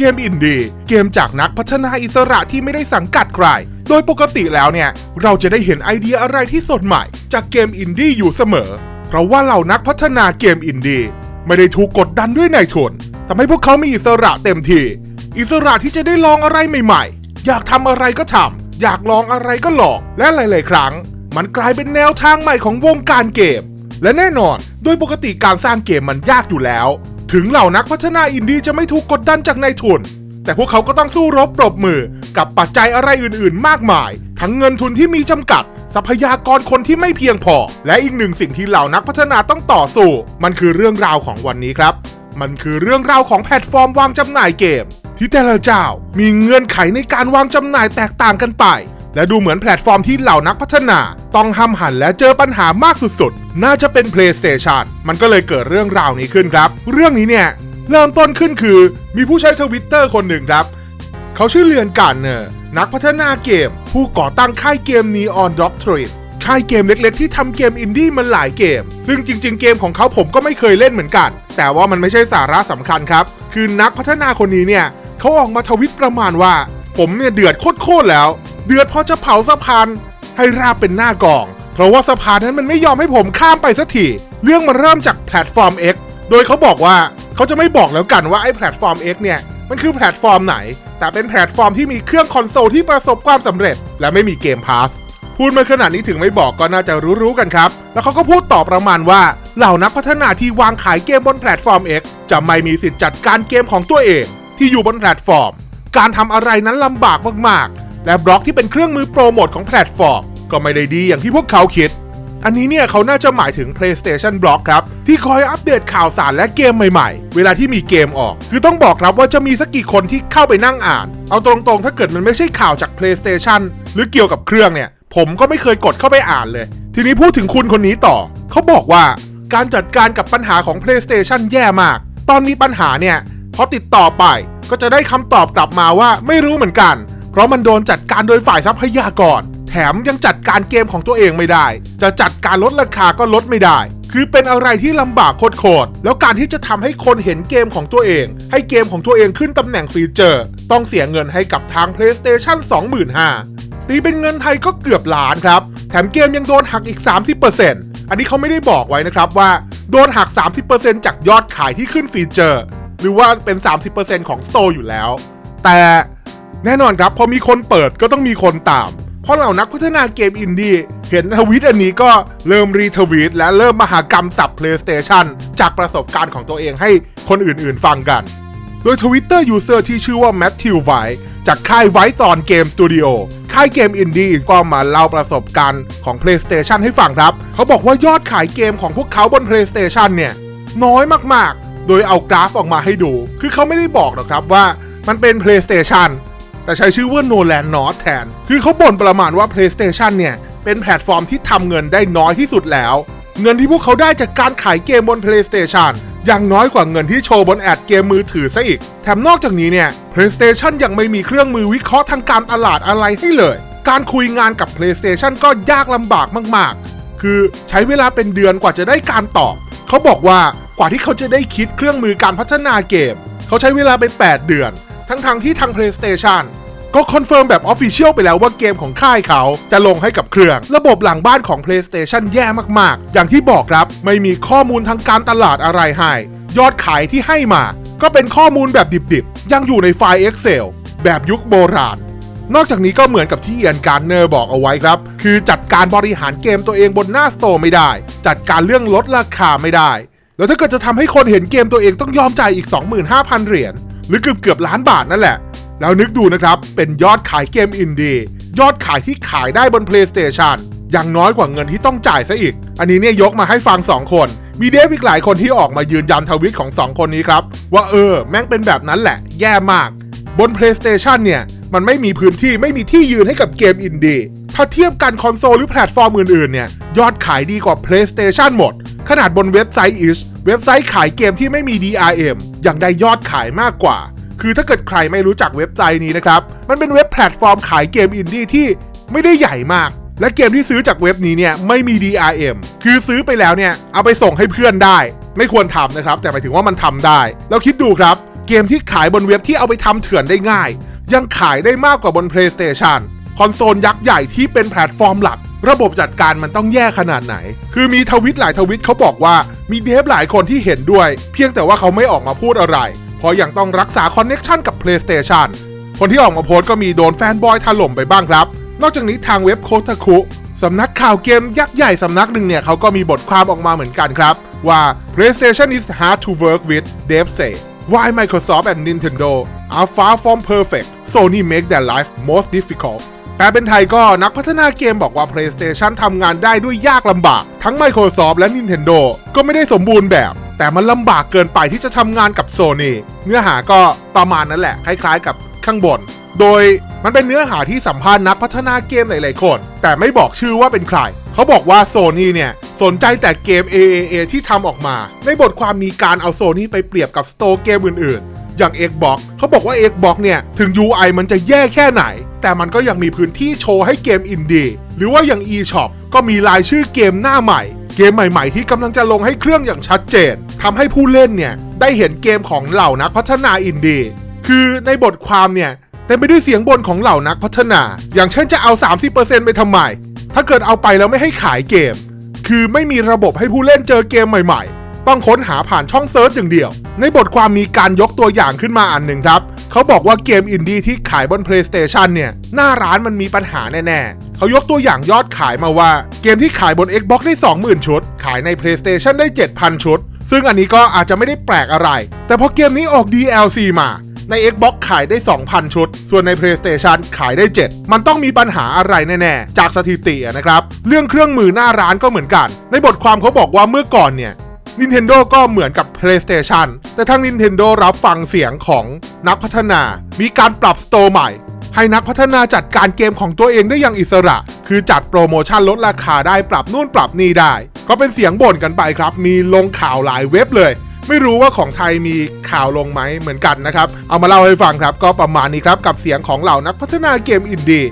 เกมอินดี้เกมจากนักพัฒนาอิสระที่ไม่ได้สังกัดใคร โดยปกติแล้วเนี่ย เราจะได้เห็นไอเดียอะไรที่สดใหม่ จากเกมอินดี้อยู่เสมอ เพราะว่าเหล่านักพัฒนาเกมอินดี้ไม่ได้ถูกกดดันด้วยนายทุนทำให้พวกเขามีอิสระเต็มที่ อิสระที่จะได้ลองอะไรใหม่ๆ อยากทำอะไรก็ทำอยากลองอะไรก็ลองและหลาย ๆ ครั้ง มันกลายเป็นแนวทางใหม่ของวงการเกม และแน่นอนโดยปกติการสร้างเกมมันยากอยู่แล้ว ถึงเหล่านักพัฒนาอินดี้จะไม่ถูกกดดันจากนายทุน แต่พวกเขาก็ต้องสู้รบปรบมือกับปัจจัยอะไรอื่นๆ มากมาย ทั้งเงินทุนที่มีจำกัด ทรัพยากรคนที่ไม่เพียงพอ และอีกหนึ่งสิ่งที่เหล่านักพัฒนาต้องต่อสู้ มันคือเรื่องราวของวันนี้ครับ มันคือเรื่องราวของแพลตฟอร์มวางจำหน่ายเกม ที่แต่ละเจ้ามีเงื่อนไขในการวางจำหน่ายแตกต่างกันไป และดูเหมือนแพลตฟอร์มที่เหล่านักพัฒนา ต้องห้ำหันและเจอปัญหามากสุดๆ น่าจะเป็น PlayStation มันก็เลยเกิดเรื่องราวนี้ขึ้นครับ เรื่องนี้เนี่ยเริ่มต้นขึ้นคือมีผู้ใช้ทวิตเตอร์คนหนึ่งครับ เขาชื่อเลือนกันเนอร์นักพัฒนาเกม ผู้ก่อตั้งค่ายเกม Neon Doctrine ค่ายเกมเล็กๆ ที่ทำเกมอินดี้มันหลายเกม ซึ่งจริง ๆ เกมของเขาผมก็ไม่เคยเล่นเหมือนกัน แต่ว่ามันไม่ใช่สาระสำคัญครับ คือนักพัฒนาคนนี้เนี่ยเขาออกมาทวิตประมาณว่า ผมเนี่ยเดือดโคตรๆแล้ว เดือดเพอจะเผาสะพานให้ราบเป็นหน้ากอง เพราะว่าสะพานนั้นมันไม่ยอมให้ผมข้ามไปสักทีเรื่องมันเริ่มจากแพลตฟอร์ม X โดยเขาบอกว่าเขาจะไม่บอกแล้วกันว่าไอ้แพลตฟอร์ม X เนี่ยมันคือแพลตฟอร์มไหน แต่เป็นแพลตฟอร์มที่มีเครื่องคอนโซลที่ประสบความสำเร็จ และไม่มีเกมพาสพูดมาขนาดนี้ถึงไม่บอกก็น่าจะรู้ๆกันครับ แล้วเขาก็พูดต่อประมาณว่า เหล่านักพัฒนาที่วางขายเกมบนแพลตฟอร์ม X จะไม่มีสิทธิ์จัดการเกมของตัวเอง ที่อยู่บนแพลตฟอร์ม การทำอะไรนั้นลำบากมากๆ และบล็อกที่เป็นเครื่องมือโปรโมทของแพลตฟอร์ม ก็ไม่ได้ดีอย่างที่พวกเขาคิด อันนี้เนี่ยเขาน่าจะหมายถึง PlayStation Blog ครับ ที่คอยอัปเดตข่าวสารและเกมใหม่ๆ เวลาที่มีเกมออก คือต้องบอกครับว่าจะมีสักกี่คนที่เข้าไปนั่งอ่าน เอาตรงๆ ถ้าเกิดมันไม่ใช่ข่าวจาก PlayStation หรือเกี่ยวกับเครื่องเนี่ยผมก็ไม่เคยกดเข้าไปอ่านเลย ทีนี้พูดถึงคุณคนนี้ต่อ เขาบอกว่าการจัดการกับปัญหาของ PlayStation แย่มาก ตอนมีปัญหาเนี่ยพอติดต่อไปก็จะได้คำตอบกลับมาว่าไม่รู้เหมือนกัน เพราะมันโดนจัดการโดยฝ่ายทรัพยากร แถมยังจัดการเกมของตัวเองไม่ได้ จะจัดการลดราคาก็ลดไม่ได้ คือเป็นอะไรที่ลำบากโคตรๆแล้วการที่จะทำให้คนเห็นเกมของตัวเอง ให้เกมของตัวเองขึ้นตำแหน่งฟีเจอร์ ต้องเสียเงินให้กับทาง PlayStation 25,000ตีเป็นเงินไทยก็เกือบล้านครับ แถมเกมยังโดนหักอีก 30%อันนี้เขาไม่ได้บอกไว้นะครับว่าโดนหัก 30%จากยอดขายที่ขึ้นฟีเจอร์ หรือว่าเป็น 30%ของ Store อยู่แล้ว แต่ แน่นอนครับพอมีคนเปิดก็ต้องมีคนตาม เพราะเหล่านักพัฒนาเกมอินดี้เห็นทวิตอันนี้ก็เริ่มรีทวีตและเริ่มมหากรรมสับ PlayStation จากประสบการณ์ของตัวเองให้คนอื่นๆฟังกัน โดย Twitter User ที่ชื่อว่า Matthew v i จากค่ายไวตอนเกมสตูดิโอค่ายเกมอินดี้ก็มาเล่าประสบการณ์ของ PlayStation ให้ฟังครับ เขาบอกว่ายอดขายเกมของพวกเขาบน PlayStation เนี่ย น้อยมากๆ โดยเอากราฟออกมาให้ดู คือเขาไม่ได้บอกหรอกครับว่ามันเป็น PlayStation แต่ใช้ชื่อว่า Nolan North แทน คือเขาบ่นประมาณว่า PlayStation เนี่ย เป็นแพลตฟอร์มที่ทำเงินได้น้อยที่สุดแล้ว เงินที่พวกเขาได้จากการขายเกมบน PlayStation ยังน้อยกว่าเงินที่โชว์บนแอดเกมมือถือซะอีก แถมนอกจากนี้เนี่ย PlayStation ยังไม่มีเครื่องมือวิเคราะห์ทางการตลาดอะไรให้เลย การคุยงานกับ PlayStation ก็ยากลำบากมาก ๆ คือใช้เวลาเป็นเดือนกว่าจะได้การตอบ เขาบอกว่ากว่าที่เขาจะได้คิดเครื่องมือการพัฒนาเกม เขาใช้เวลาไป 8 เดือน ทั้งๆทที่ทาง PlayStation ก็คอนเฟิร์มแบบออฟฟิเชียลไปแล้วว่าเกมของค่ายเขาจะลงให้กับเครื่อง ระบบหลังบ้านของ PlayStation แย่มากๆ อย่างที่บอกครับไม่มีข้อมูลทางการตลาดอะไรให้ ยอดขายที่ให้มา ก็เป็นข้อมูลแบบดิบๆ ยังอยู่ในไฟล์ Excel แบบยุคโบราณ นอกจากนี้ก็เหมือนกับที่เอียนการเนอร์บอกเอาไว้ครับ คือจัดการบริหารเกมตัวเองบนหน้าสโตร์ไม่ได้ จัดการเรื่องลดราคาไม่ได้ แล้วถ้าเกิดจะทำให้คนเห็นเกมตัวเองต้องยอมจ่ายอีก 25,000 เหรียญ หรือเกือบเกือบล้านบาทนั่นแหละ แล้วนึกดูนะครับ เป็นยอดขายเกมอินดียอดขายที่ขายได้บน PlayStation ยังน้อยกว่าเงินที่ต้องจ่ายซะอีก อันนี้เนี่ยยกมาให้ฟัง 2 คน มีเดฟอีกหลายคนที่ออกมายืนยันทวิตของ 2 คนนี้ครับ ว่าเออ แม่งเป็นแบบนั้นแหละ แย่มาก บน PlayStation เนี่ย มันไม่มีพื้นที่ไม่มีที่ยืนให้กับเกมอินดีถ้าเทียบกันคอนโซลหรือแพลตฟอร์มอื่นๆเนี่ย ยอดขายดีกว่า PlayStation หมด ขนาดบนเว็บไซต์ Itch เว็บไซต์ขายเกมที่ไม่มี DRM ยังได้ยอดขายมากกว่า คือถ้าเกิดใครไม่รู้จักเว็บไซต์นี้นะครับ มันเป็นเว็บแพลตฟอร์มขายเกมอินดี้ที่ไม่ได้ใหญ่มาก และเกมที่ซื้อจากเว็บนี้เนี่ยไม่มี DRM คือซื้อไปแล้วเนี่ยเอาไปส่งให้เพื่อนได้ ไม่ควรทำนะครับ แต่หมายถึงว่ามันทำได้ แล้วคิดดูครับ เกมที่ขายบนเว็บที่เอาไปทำเถื่อนได้ง่าย ยังขายได้มากกว่าบน PlayStation คอนโซลยักษ์ใหญ่ที่เป็นแพลตฟอร์มหลัก ระบบจัดการมันต้องแย่ขนาดไหน คือมีทวิตหลายทวิตเขาบอกว่ามีเดฟหลายคนที่เห็นด้วย เพียงแต่ว่าเขาไม่ออกมาพูดอะไร เพราะยังต้องรักษาคอนเน็ชันกับ PlayStation คนที่ออกมาโพสก็มีโดนแฟนบอยถล่มไปบ้างครับ นอกจากนี้ทางเว็บโคตาคุสำนักข่าวเกมยักษ์ใหญ่สำนักหนึ่งเนี่ยเขาก็มีบทความออกมาเหมือนกันครับ ว่า PlayStation is hard to work with Dave say why Microsoft and Nintendo are far from perfect Sony make their life most difficult แปลเป็นไทยก็นักพัฒนาเกมบอกว่า PlayStation ทำงานได้ด้วยยากลำบาก ทั้ง Microsoft และ Nintendo ก็ไม่ได้สมบูรณ์แบบ แต่มันลำบากเกินไปที่จะทำงานกับ Sony เนื้อหาก็ประมาณนั้นแหละ คล้ายๆ กับข้างบน โดยมันเป็นเนื้อหาที่สัมภาษณ์นักพัฒนาเกมหลายๆคน แต่ไม่บอกชื่อว่าเป็นใคร เขาบอกว่า Sony เนี่ย สนใจแต่เกม AAA ที่ทำออกมา ในบทความมีการเอา Sony ไปเปรียบกับสโตเกมอื่นๆ อย่าง Xbox เขาบอกว่า Xbox เนี่ย ถึง UI มันจะแย่แค่ไหน แต่มันก็ยังมีพื้นที่โชว์ให้เกมอินดี้หรือว่าอย่าง eShop ก็มีรายชื่อเกมหน้าใหม่ เกมใหม่ๆ ที่กำลังจะลงให้เครื่องอย่างชัดเจนทำให้ผู้เล่นเนี่ยได้เห็นเกมของเหล่านักพัฒนาอินดี้คือในบทความเนี่ยเต็มไปด้วยเสียงบ่นของเหล่านักพัฒนา อย่างเช่นจะเอา 30%ไปทำไม ถ้าเกิดเอาไปแล้วไม่ให้ขายเกม คือไม่มีระบบให้ผู้เล่นเจอเกมใหม่ๆ ต้องค้นหาผ่านช่องเซิร์ชอย่างเดียว ในบทความมีการยกตัวอย่างขึ้นมาอันหนึ่งครับ เขาบอกว่าเกมอินดี้ที่ขายบน PlayStation เนี่ย หน้าร้านมันมีปัญหาแน่ๆ เขายกตัวอย่างยอดขายมาว่า เกมที่ขายบน Xbox ได้ 20,000 ชุด ขายใน PlayStation ได้ 7,000 ชุด ซึ่งอันนี้ก็อาจจะไม่ได้แปลกอะไร แต่พอเกมนี้ออก DLC มาใน Xbox ขายได้ 2,000 ชุด ส่วนใน PlayStation ขายได้ 7 มันต้องมีปัญหาอะไรแน่ ๆ จากสถิตินะครับ เรื่องเครื่องมือหน้าร้านก็เหมือนกัน ในบทความเขาบอกว่าเมื่อก่อนเนี่ย Nintendo ก็เหมือนกับ PlayStation แต่ทาง Nintendo รับฟังเสียงของนักพัฒนา มีการปรับสโตร์ใหม่ ให้นักพัฒนาจัดการเกมของตัวเองได้อย่างอิสระ คือจัดโปรโมชั่นลดราคาได้ปรับนู่นปรับนี่ได้ ก็เป็นเสียงบ่นกันไปครับ มีลงข่าวหลายเว็บเลย ไม่รู้ว่าของไทยมีข่าวลงไหมเหมือนกันนะครับ เอามาเล่าให้ฟังครับ ก็ประมาณนี้ครับกับเสียงของเหล่านักพัฒนาเกมอินดี้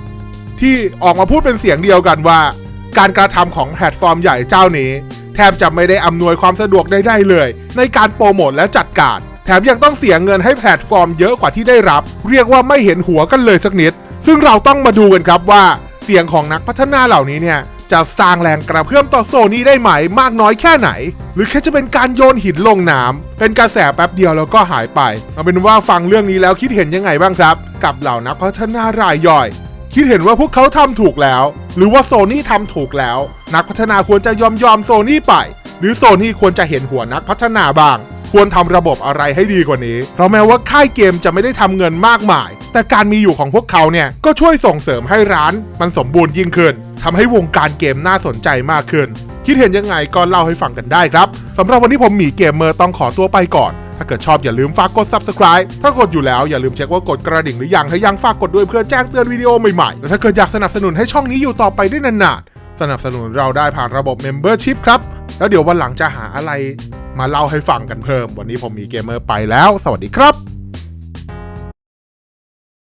ที่ออกมาพูดเป็นเสียงเดียวกันว่า การกระทำของแพลตฟอร์มใหญ่เจ้านี้ แทบจะไม่ได้อำนวยความสะดวกใดๆเลย ในการโปรโมทและจัดการ แถมยังต้องเสียเงินให้แพลตฟอร์มเยอะกว่าที่ได้รับ เรียกว่าไม่เห็นหัวกันเลยสักนิด ซึ่งเราต้องมาดูกันครับว่า เสียงของนักพัฒนาเหล่านี้เนี่ยจะสร้างแรงกระเพื่อมต่อโซนี่ได้ไหมมากน้อยแค่ไหน หรือแค่จะเป็นการโยนหินลงน้ำเป็นกระแสแป๊บเดียวแล้วก็หายไปเอาเป็นว่าฟังเรื่องนี้แล้วคิดเห็นยังไงบ้างครับ กับเหล่านักพัฒนารายย่อย คิดเห็นว่าพวกเขาทำถูกแล้ว หรือว่าโซนี่ทำถูกแล้ว นักพัฒนาควรจะยอมยอมโซนี่ไป หรือโซนี่ควรจะเห็นหัวนักพัฒนาบ้าง ควรทำระบบอะไรให้ดีกว่านี้ เพราะแม้ว่าค่ายเกมจะไม่ได้ทำเงินมากมาย แต่การมีอยู่ของพวกเขาเนี่ยก็ช่วยส่งเสริมให้ร้าน มันสมบูรณ์ยิ่งขึ้นทำให้วงการเกมน่าสนใจมากขึ้น คิดเห็นยังไงก็เล่าให้ฟังกันได้ครับสำหรับวันนี้ผมหมีเกมเมอร์ต้องขอตัวไปก่อน ถ้าเกิดชอบอย่าลืมฝากกด subscribe ถ้ากดอยู่แล้วอย่าลืมเช็คว่ากดกระดิ่งหรือยังถ้ายังฝากกดด้วยเพื่อแจ้งเตือนวิดีโอใหม่ๆและถ้าเกิดอยากสนับสนุนให้ช่องนี้อยู่ต่อไปได้นานๆสนับสนุนเราได้ผ่านระบบ Membership ครับ แล้วเดี๋ยววันหลังจะหาอะไรมาเล่าให้ฟังกันเพิ่ม วันนี้ผมมีเกมเมอร์ไปแล้ว สวัสดีครับ